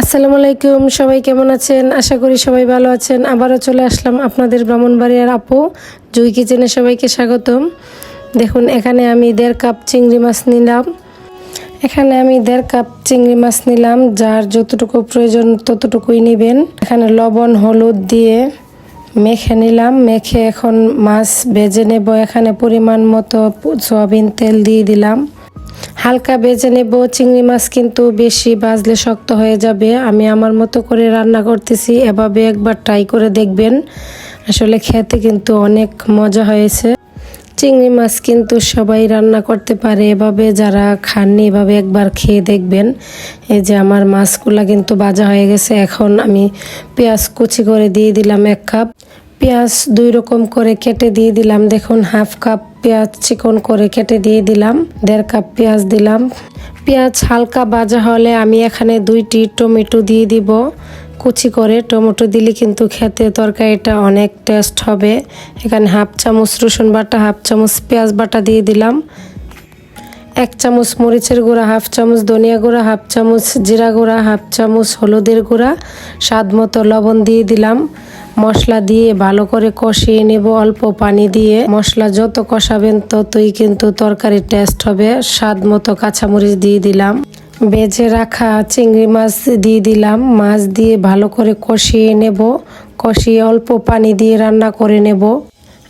আসসালামু আলাইকুম সবাই কেমন আছেন? আশা করি সবাই ভালো আছেন। আবারও চলে আসলাম আপনাদের ব্রাহ্মণবাড়িয়ার আপু জুই কিচেনে সবাইকে স্বাগতম। দেখুন, এখানে আমি দেড় কাপ চিংড়ি মাছ নিলাম। এখানে আমি দেড় কাপ চিংড়ি মাছ নিলাম, যার যতটুকু প্রয়োজন ততটুকুই নেবেন। এখানে লবণ, হলুদ দিয়ে মেখে নিলাম। মেখে এখন মাছ ভেজে নেব। এখানে পরিমাণ মতো সয়াবিন তেল দিয়ে দিলাম। হালকা ভেজে নেব, চিংড়ি মাছ কিন্তু বেশি বাজলে শক্ত হয়ে যাবে। আমি আমার মতো করে রান্না করতেছি, এভাবে একবার ট্রাই করে দেখবেন। আসলে খেতে কিন্তু অনেক মজা হয়েছে। চিংড়ি মাছ কিন্তু সবাই রান্না করতে পারে, এভাবে যারা খাননি এভাবে একবার খেয়ে দেখবেন। এই যে আমার মাছগুলা কিন্তু বাজা হয়ে গেছে, এখন আমি পেঁয়াজ কুচি করে দিয়ে দিলাম এক কাপ। পেঁয়াজ দুই রকম করে কেটে দিয়ে দিলাম। দেখুন, হাফ কাপ পেঁয়াজ চিকন করে কেটে দিয়ে দিলাম, দেড় কাপ পেঁয়াজ দিলাম। পেঁয়াজ হালকা বাজা হলে আমি এখানে দুইটি টমেটো দিয়ে দিব। কুচি করে টমেটো দিলে কিন্তু খেতে তরকারিটা অনেক টেস্ট হবে। এখানে হাফ চামচ রসুন বাটা, হাফ চামচ পেঁয়াজ বাটা দিয়ে দিলাম। এক চামচ মরিচের গুঁড়া, হাফ চামচ ধনিয়া গুঁড়া, হাফ চামচ জিরা গুঁড়া, হাফ চামচ হলুদের গুঁড়া, স্বাদ মতো লবণ দিয়ে দিলাম। মশলা দিয়ে ভালো করে কষিয়ে নেব। অল্প পানি দিয়ে মশলা যত কষাবেন ততই কিন্তু তরকারির টেস্ট হবে। স্বাদ মতো কাঁচামরিচ দিয়ে দিলাম। বেজে রাখা চিংড়ি মাছ দিয়ে দিলাম। মাছ দিয়ে ভালো করে কষিয়ে নেব। কষিয়ে অল্প পানি দিয়ে রান্না করে নেব।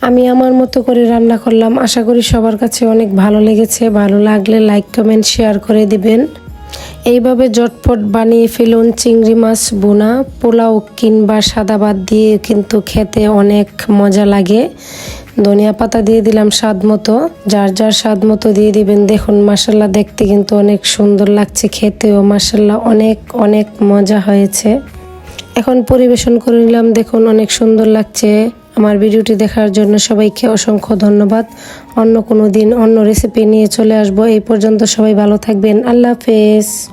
আমি আমার মতো করে রান্না করলাম। আশা করি সবার কাছে অনেক ভালো লেগেছে। ভালো লাগলে লাইক, কমেন্ট, শেয়ার করে দিবেন। এইভাবে জটপট বানিয়ে ফেলুন চিংড়ি মাছ বোনা, পোলাও কিংবা সাদা ভাত দিয়ে কিন্তু খেতে অনেক মজা লাগে। ধনিয়া পাতা দিয়ে দিলাম স্বাদ মতো। যার যার স্বাদ মতো দিয়ে দিবেন। দেখুন মাসাল্লা দেখতে কিন্তু অনেক সুন্দর লাগছে খেতেও। মাসাল্লা অনেক অনেক মজা হয়েছে। এখন পরিবেশন করে নিলাম। দেখুন, অনেক সুন্দর লাগছে। আমার ভিডিওটি দেখার জন্য সবাইকে অসংখ্য ধন্যবাদ। অন্য কোনো দিন অন্য রেসিপি নিয়ে চলে আসব। এই পর্যন্ত সবাই ভালো থাকবেন। আল্লাহ হাফেজ।